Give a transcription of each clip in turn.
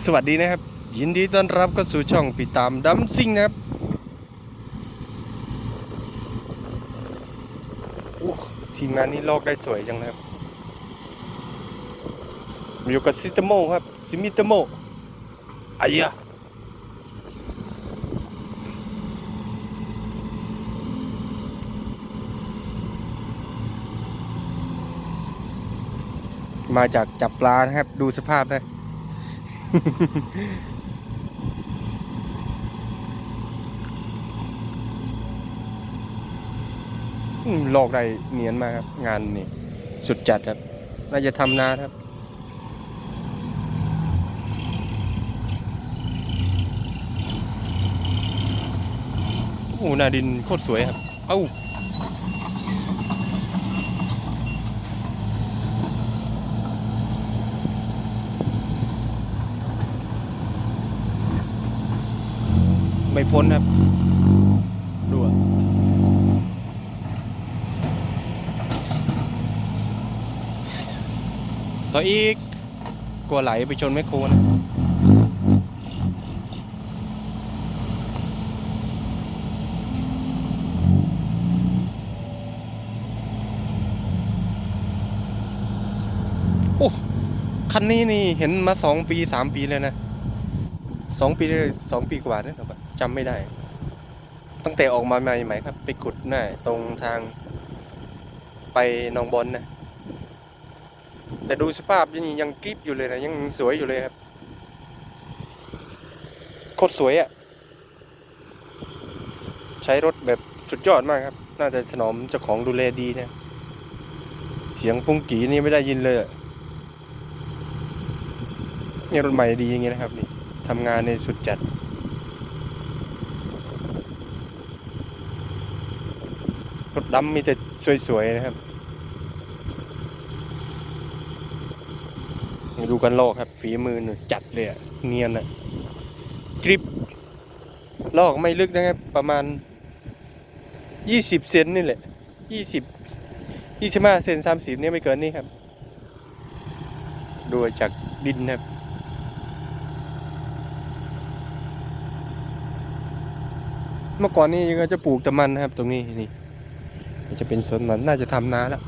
สวัสดีนะครับ ยินดีต้อนรับเข้าสู่ช่องปิดตามดัมซิ่งนะครับโอ้ทีมงานนี้ลอกได้สวยจังนะครับอยู่กับซิสเตโมครับซิมิเตโมไอ้ยะมาจากจับปลานะครับ ดูสภาพได้อืม ลอกได้เนียนมากครับ งานนี่สุดจัดครับ น่าจะทำนาครับ โอ้หนาดินโคตรสวยครับ เอ้า ไม่พ้นครับดูต่ออีกกลัวไหลไปชนแมคโครนะโอ้คันนี้นี่เห็นมาสองปีสามปีเลยนะสองปีเลยสองปีกว่าเนี่ยครับ จำไม่ได้ ตั้งแต่ออกมาใหม่ๆครับ ไปขุดหน้าตรงทาง ไปหนองบอลนะแต่ดูสภาพยังยังกริบอยู่เลยนะยังสวยอยู่เลยครับโคตรสวยอะ่ะ ใช้รถแบบสุดยอดมากครับ น่าจะถนอมเจ้าของดูแลดีนะ เสียงปุ้งกีนี่ไม่ได้ยินเลยนี่รถใหม่ดีอย่างเงี้ยนะครับนี่ทำงานในสุดจัด รถดำมีแต่สวยๆนะครับดูกันลอกครับ ฝีมือหนูจัดเลยเนียนอะกริปลอกไม่ลึกนะครับ ประมาณยี่สิบเซนนี่แหละยี่สิบยี่สิบห้าเซนสามสิบเนี่ยไม่เกินนี่ครับดูจากดินครับเมื่อก่อนนี่ก็จะปลูกแต่มันนะครับ ตรงนี้นี่ จะเป็นสวนมันน่าจะทำนาแล้ว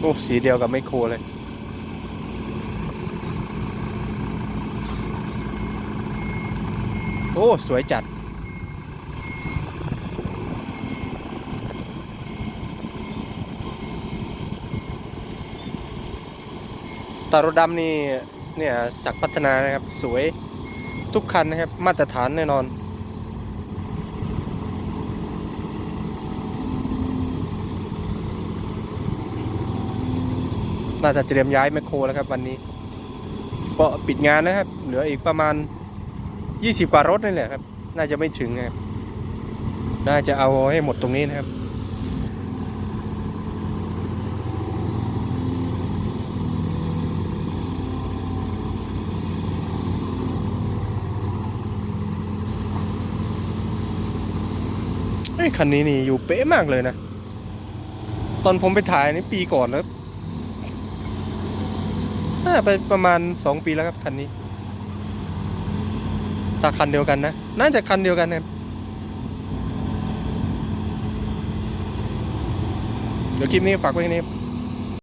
โอ้สีเดียวกับไมโครเลยโอ้ สวยจัด ตารถดำนี่เนี่ยสักพัฒนานะครับ สวยทุกคันนะครับ มาตรฐานแน่นอน น่าจะเตรียมย้ายแมคโครแล้วครับวันนี้ก็ปิดงานนะครับ เหลืออีกประมาณ 20 กว่ารถนี่แหละครับ น่าจะไม่ถึงนะครับ น่าจะเอาให้หมดตรงนี้นะครับ ไอ้คันนี้นี่อยู่เป๊ะมากเลยนะ ตอนผมไปถ่ายนี่ปีก่อนแล้วน่าไปประมาณสองปีแล้วครับคันนี้ตาคันเดียวกันนะ น่าจะคันเดียวกันนะเดี๋ยวคลิปนี้ฝากไว้ที่นี้